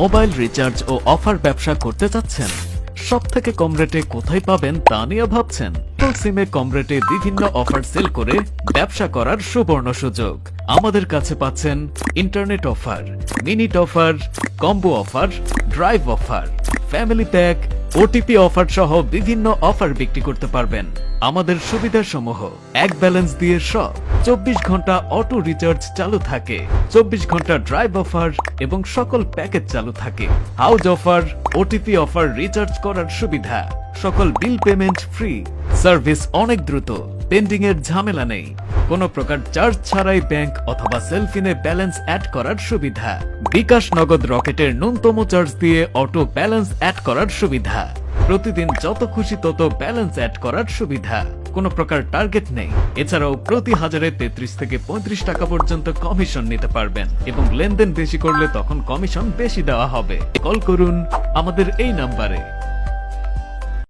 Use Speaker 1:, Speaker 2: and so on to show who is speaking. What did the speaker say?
Speaker 1: Mobile recharge ও offer ব্যবসা করতে চাচ্ছেন? সব থেকে কম রেটে কোথায় পাবেন তা নিয়ে ভাবছেন? সিমে কম রেটে বিভিন্ন অফার সেল করে ব্যবসা করার সুবর্ণ সুযোগ। আমাদের কাছে পাচ্ছেন internet offer, minute offer, combo offer, drive offer, family pack, OTP offer সহ বিভিন্ন অফার বিক্রি করতে পারবেন। আমাদের সুবিধা সমূহ এক ব্যালেন্স দিয়ে সব। চব্বিশ ঘণ্টা অটো রিচার্জ চালু থাকে, চব্বিশ ঘণ্টা ড্রাইভ অফার এবং সকল প্যাকেজ চালু থাকে। House offer, OTP offer recharge করার সুবিধা, সকল বিল পেমেন্ট ফ্রি, সার্ভিস অনেক দ্রুত পেন্ডিং এর ঝামেলা নেই। কোনো প্রকার চার্জ ছাড়াই ব্যাংক অথবা সেলফিনে ব্যালেন্স অ্যাড করার সুবিধা। বিকাশ নগদ রকেটের ন্যূনতম চার্জ দিয়ে অটো ব্যালেন্স অ্যাড করার সুবিধা। প্রতিদিন যত খুশি তত ব্যালেন্স অ্যাড করার সুবিধা। কোনো প্রকার টার্গেট নেই। এছাড়াও প্রতি হাজারে তেত্রিশ থেকে পঁয়ত্রিশ টাকা পর্যন্ত কমিশন নিতে পারবেন এবং লেনদেন বেশি করলে তখন কমিশন বেশি দেওয়া হবে। কল করুন আমাদের এই নাম্বারে